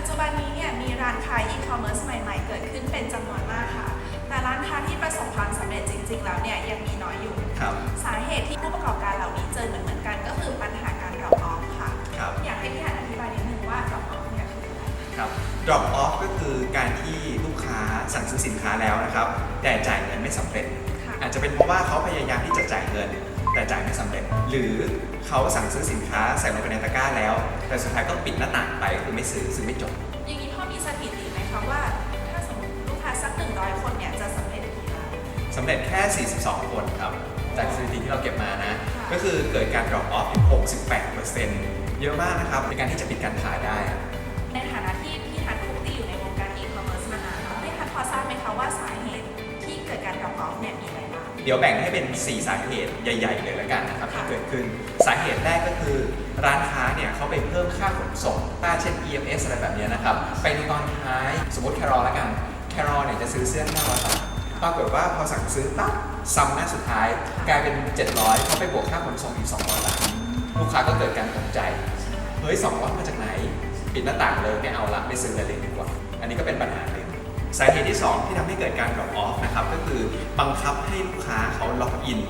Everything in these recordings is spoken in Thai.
ปัจจุบันนี้เนี่ยมีร้านค้าอีคอมเมิร์ซใหม่ๆ เกิดขึ้นเป็นจำนวนมากค่ะ แต่ร้านค้าที่ประสบความสำเร็จจริง ๆ แล้วเนี่ยยังมีน้อยอยู่ ครับ สาเหตุที่ผู้ประกอบการเหล่านี้เจอเหมือนๆกันก็คือปัญหาการ drop off ค่ะ ครับ อยากให้พี่หันอธิบายนิดนึงว่า drop off เนี่ยคืออะไร ครับ drop off ก็คือการที่ลูกค้าสั่งซื้อสินค้าแล้วนะครับ แต่จ่ายเงินไม่สำเร็จ ค่ะ อาจจะเป็นเพราะว่าเขาพยายามที่จะจ่ายเงิน แต่จ่ายไม่สำเร็จ หรือเขาสั่งซื้อสินค้าใส่ลงไปในตะกร้าแล้ว แต่สุดท้ายก็ปิดหน้าต่างไปคือไม่ซื้อซื้อไม่จบ อย่างนี้พอมีสถิติไหมคะว่า ถ้าสมมติลูกค้าสักหนึ่งร้อยคนเนี่ยจะสำเร็จกี่ร้านสำเร็จแค่ 42 คนครับ จากสถิติที่เราเก็บมานะค่ะก็คือเกิดการ drop off ถึง68%เยอะมากนะครับในการที่จะปิดการขายได้ เดี๋ยวแบ่งให้เป็น 4 สาเหตุใหญ่ ๆ เลยละกันนะครับที่ค่ะเกิดขึ้น สาเหตุแรกก็คือ ร้านค้าเนี่ยเขาไปเพิ่มค่าขนส่งค่าเช่น EMS อะไรแบบเนี้ยนะครับ ไปในตอนท้ายสมมติแครอลละกัน แครอลเนี่ยจะซื้อเสื้อ500บาทปรากฏว่าพอสั่งซื้อปั๊บซ้ำหน้าสุดท้าย กลายเป็น 700เขาไปบวกค่าขนส่งอีก 200บาทลูกค้าก็เกิดการตกใจ เฮ้ย200มาจากไหน ปิดหน้าต่างเลยไม่เอาละไม่ซื้อเลยดีกว่า อันนี้ก็เป็นปัญหาหนึ่ง สาเหตุที่ 2 ที่ทำให้เกิดการ drop off นะครับก็คือบังคับให้ลูกค้าเขาล็อกอิน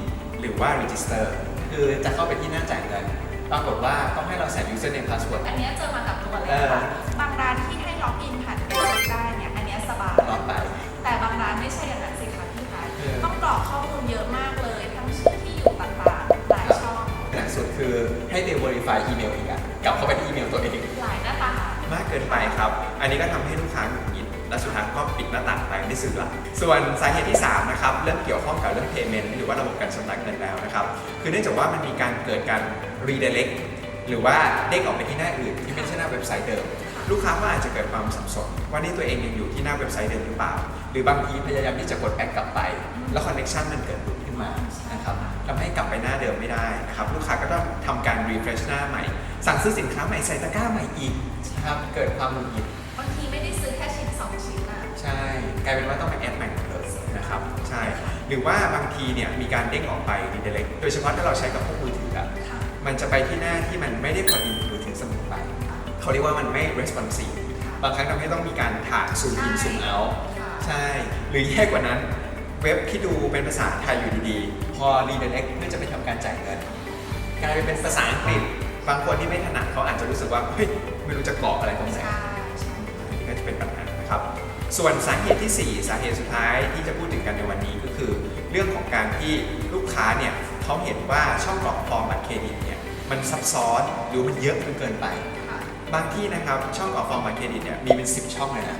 หรือว่า register คือจะเข้าไปที่หน้าจ่ายเงินปรากฏว่าต้องให้เราใส่ username password อันเนี้ยเจอมากับตัวเลยเออค่ะบางร้านที่ให้ล็อกอินผ่านเฟซบุ๊กได้เนี่ยอันเนี้ยสบายล็อกไป แต่บางร้านไม่ใช่อย่างนั้นสิคะพี่ทันเออต้องกรอกข้อมูลเยอะมากเลย ทั้งชื่อที่อยู่ต่างๆหลายช่องหนักสุดคือให้ไป verify อีเมลอีกอะกลับเข้าไปที่อีเมลตัวเองหลายหน้าตางมากเกินไปครับ อันนี้ก็ทำให้ลูกค้าหงุดหงิด และสุดท้ายก็ปิดหน้าต่างไปไม่ซื้อละส่วนสาเหตุที่3นะครับเริ่มเกี่ยวข้องกับเรื่อง payment หรือว่าระบบการชำระเงินแล้วนะครับคือเนื่องจากว่ามันมีการเกิดการ redirect หรือว่าเด้งออกไปที่หน้าอื่นที่ไม่ใช่หน้าเว็บไซต์เดิม ลูกค้าก็อาจจะเกิดความสับสนว่านี่ตัวเองยังอยู่ที่หน้าเว็บไซต์เดิมหรือเปล่า หรือบางทีพยายามที่จะกดแบ็กกลับไป แล้วคอนเน c t ชันมันเกิดหลุดขึ้นมานะครับทำให้กลับไปหน้าเดิมไม่ได้นะครับลูกค้าก็ต้องทำการ refresh หน้าใหม่ สั่งซื้อสินค้าใหม่ใส่ตะกร้าใหม่อีกนะครับเกิดความหงุดหงิดบางทีไม่ได้ ใช่กลายเป็นว่าต้องมาแอดใหม่หมดเลยนะครับใช่หรือว่าบางทีเนี่ยมีการเด้งออกไป redirect โดยเฉพาะถ้าเราใช้กับพวกมือถืออะค่ะมันจะไปที่หน้าที่มันไม่ได้พอดีมือถือเสมอไปเขาเรียกว่ามันไม่ responsive บางครั้งทำให้ต้องมีการถ่ายซูมอินซูมเอาค่ะใช่ หรือแย่กว่านั้นเว็บที่ดูเป็นภาษาไทยอยู่ดีๆ พอ redirect เพื่อจะไปทำการจ่ายเงินกลายเป็นภาษาอังกฤษบางคนที่ไม่ถนัดเขาอาจจะรู้สึกว่าเฮ้ยไม่รู้จะกรอกอะไรตรงไหนใช่ใช่อันนี้ก็จะเป็นปัญหา นะครับส่วนสาเหตุที่ 4 สาเหตุสุดท้ายที่จะพูดถึงกันในวันนี้ก็คือ เรื่องของการที่ลูกค้าเนี่ยเขาเห็นว่าช่องกรอกฟอร์มบัตรเครดิตเนี่ยมันซับซ้อนหรือมันเยอะจนเกินไปค่ะบางที่นะครับช่องกรอกฟอร์มบัตรเครดิตเนี่ยมีเป็น 10 ช่องเลยนะ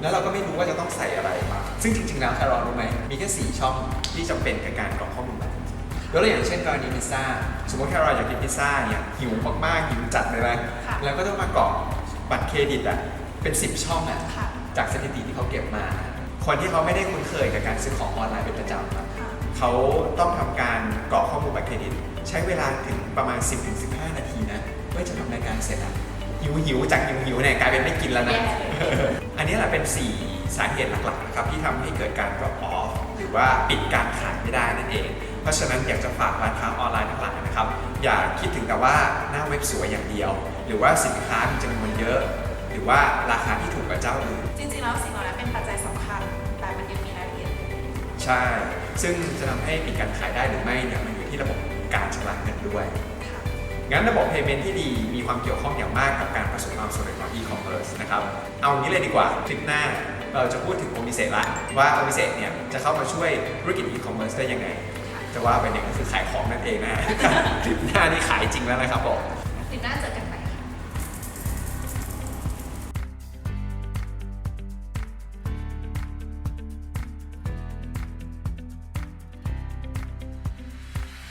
แล้วเราก็ไม่รู้ว่าจะต้องใส่อะไรมาซึ่งจริงๆแล้วแครอรู้ไหมมีแค่ 4 ช่องที่จำเป็นกับการกรอกข้อมูลบัตรยกตัวอย่างเช่นกรณีพิซซ่า สมมติแครออยากกินพิซซ่าเนี่ยหิวมากๆหิวจัดเลยนะค่ะแล้วก็ต้องมากรอกบัตรเครดิตอะ เป็น 10 ช่องอะค่ะ จากสถิติที่เขาเก็บมา คนที่เขาไม่ได้คุ้นเคยกับการซื้อของออนไลน์เป็นประจำอะค่ะ เขาต้องทำการกรอกข้อมูลบัตรเครดิต ใช้เวลาถึงประมาณ 10-15 นาทีนะเพื่อจะทำรายการเสร็จอะหิวหิวๆจากหิวหิวๆเนี่ยกลายเป็นไม่กินแล้วนะ แย่ อันนี้แหละเป็น 4 สาเหตุหลักๆนะครับที่ทำให้เกิดการ drop off หรือว่าปิดการขายไม่ได้นั่นเอง เพราะฉะนั้นอยากจะฝากร้านค้าออนไลน์ทั้งหลายนะครับ อย่าคิดถึงแต่ว่าหน้าเว็บสวยอย่างเดียว หรือว่าสินค้ามีจำนวนเยอะ หรือว่าราคาที่ถูกกว่าเจ้าอื่นจริงๆแล้วสิ่งเหล่านั้นเป็นปัจจัยสำคัญ แต่มันยังมีรายละเอียดใช่ ซึ่งจะทำให้ปิดการขายได้หรือไม่เนี่ยมันอยู่ที่ระบบการชำระเงินด้วย ค่ะ งั้นระบบ payment ที่ดีมีความเกี่ยวข้องอย่างมากกับการประสบความสำเร็จของ e-commerce นะครับ เอางี้เลยดีกว่า คลิปหน้าเราจะพูดถึงโอมิเซละว่าโอมิเซเนี่ยจะเข้ามาช่วยธุรกิจ e-commerce ได้ยังไง จะว่าไปเนี่ยก็คือขายของนั่นเองนะ คลิปหน้านี่ขายจริงแล้วนะครับผมติดหน้าเจอกัน